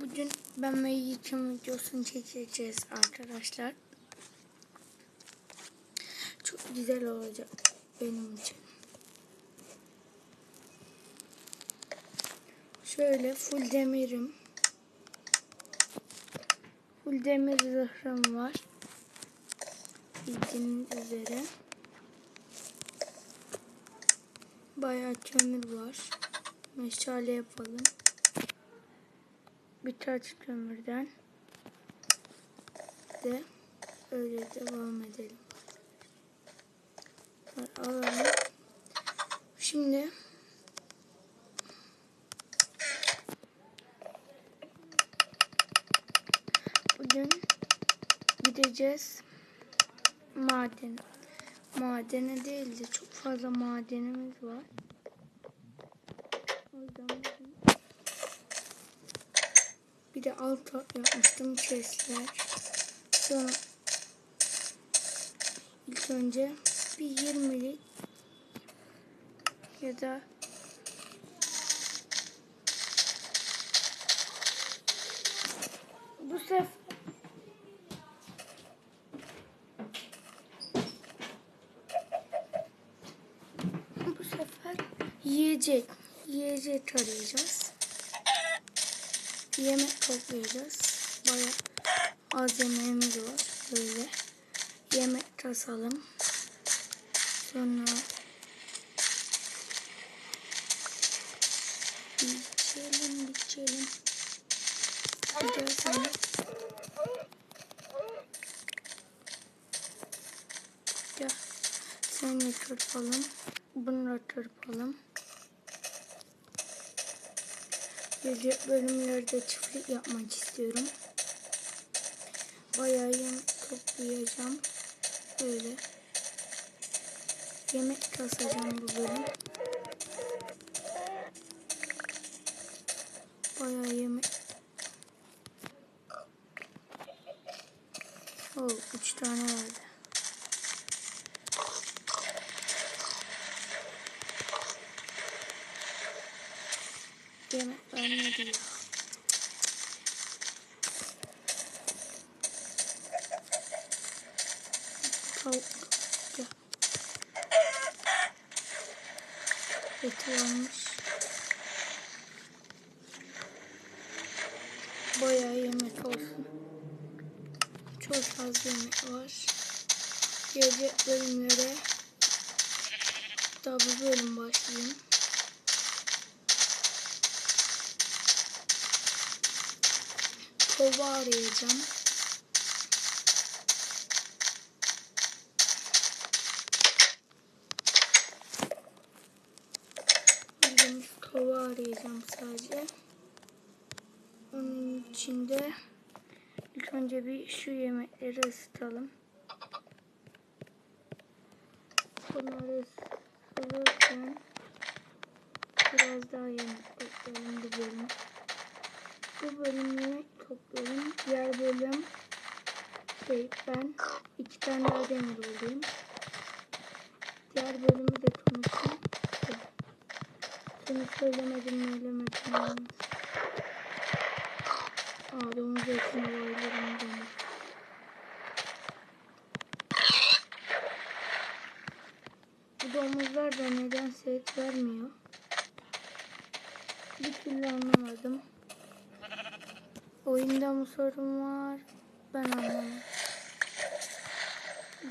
Bugün ben ve Yiğit'in videosunu çekeceğiz arkadaşlar. Çok güzel olacak benim için. Şöyle full demirim. Full demir zırhım var. Bildiğiniz üzere. Bayağı kömür var. Meşale yapalım. Birkaç kömürden de öyle devam edelim. Alalım. Şimdi bugün gideceğiz maden. Madene değil de çok fazla madenimiz var. O yüzden bir de alt yapmıştım chestler. Sonra ilk önce bir 20'lik ya da bu sefer bu sefer yiyecek yiyecek arayacağız yemek toplayacağız. Baya az yemeğimiz var. Böyle yemek kasalım. Sonra içelim, içelim. Giderseniz ya sen de çırpalım. Bunu da çırpalım. Gelecek bölümlerde çiftlik yapmak istiyorum. Bayağı yemek toplayacağım. Böyle. Yemek kasacağım bu bölüm. Bayağı yemek. Oh, üç tane vardı. Tavuk. Ya. Eti varmış. Bayağı yemek olsun. Çok fazla yemek var. Gelecek bölümlere daha bu bölüm başlayayım. Kova arayacağım. Bildiğimiz kova arayacağım sadece. Onun içinde ilk önce bir şu yemekleri ısıtalım. Bunları ısıtırken biraz daha yemek bölüm. Bu bölümü toplayalım. Diğer bölüm şey ben iki tane daha demir bulayım. Diğer bölümü de konuşayım. Seni söylemedim söylemedim. Aa domuz etini bayılırım domuz. Bu domuzlar da nedense et vermiyor. Bir türlü anlamadım. Oyunda mı sorun var? Ben anlamadım.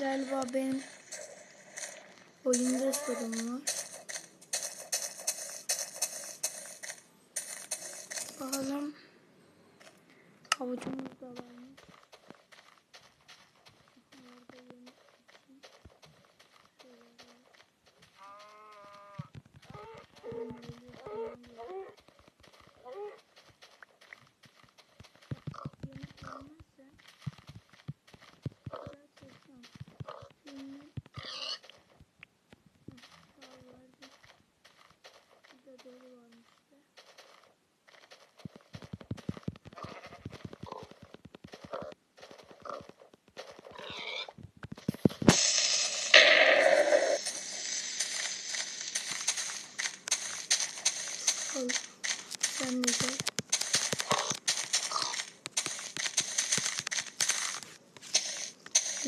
Galiba benim oyunda sorun var. Bakalım. Havucumuz da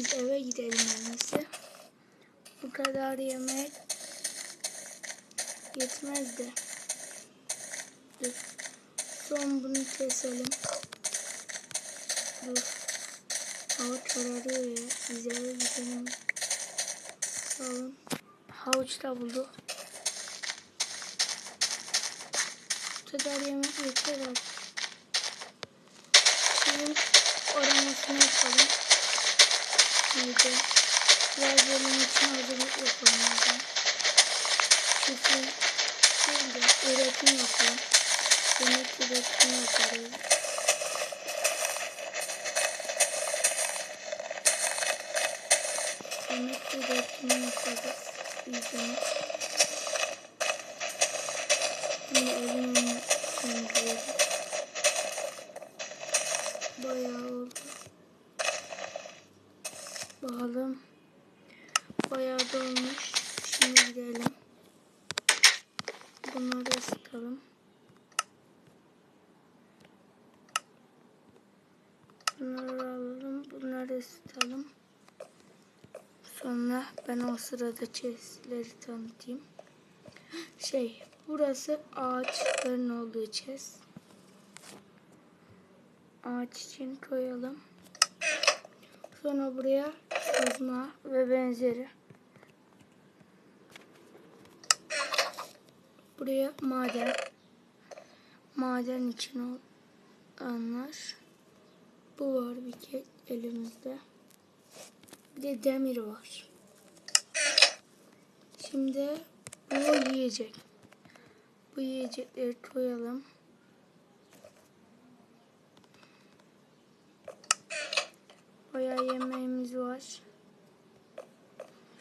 Biz eve gidelim iyisi. Bu kadar yemek yetmez de. Dur. Son bunu keselim. Dur. Hava kararıyor ya. Biz eve gidelim. Sağ olun. Havuç da bulduk. Bu kadar yemek yeter artık. Şimdi oranısını yapalım. Neydi? Biraz bölüm için hazırlık yapalım. değil de üretim yapalım. Yemek üretimi yaparız. Yemek üretimi yaparız. İzleyin. Şimdi evin önüne Bayağı oldu. Bakalım. Bayağı dolmuş. Şimdi gidelim. Bunları ısıtalım. Bunları alalım. Bunları ısıtalım. Sonra ben o sırada chestleri tanıtayım. Şey, burası ağaçların olduğu chest. Ağaç için koyalım. Sonra buraya kazma ve benzeri. Buraya maden. Maden için olanlar. Bu var bir kez elimizde. Bir de demir var. Şimdi bu yiyecek. Bu yiyecekleri koyalım. Bayağı yemeğimiz var.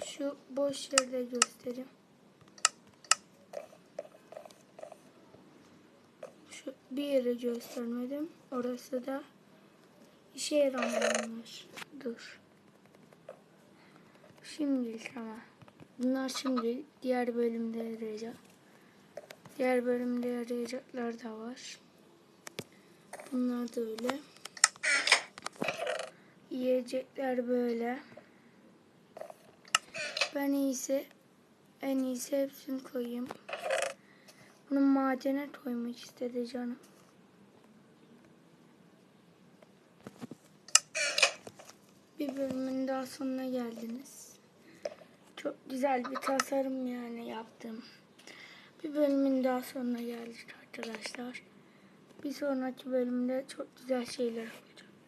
Şu boş yerde göstereyim. Şu bir yere göstermedim. Orası da işe yaramayanlar. Dur. Şimdilik ama. Bunlar şimdi diğer bölümde yarayacak. Diğer bölümde yarayacaklar da var. Bunlar da öyle. Yiyecekler böyle. Ben iyisi en iyisi hepsini koyayım. Bunu madene koymak istedi canım. Bir bölümün daha sonuna geldiniz. Çok güzel bir tasarım yani yaptım. Bir bölümün daha sonuna geldik arkadaşlar. Bir sonraki bölümde çok güzel şeyler.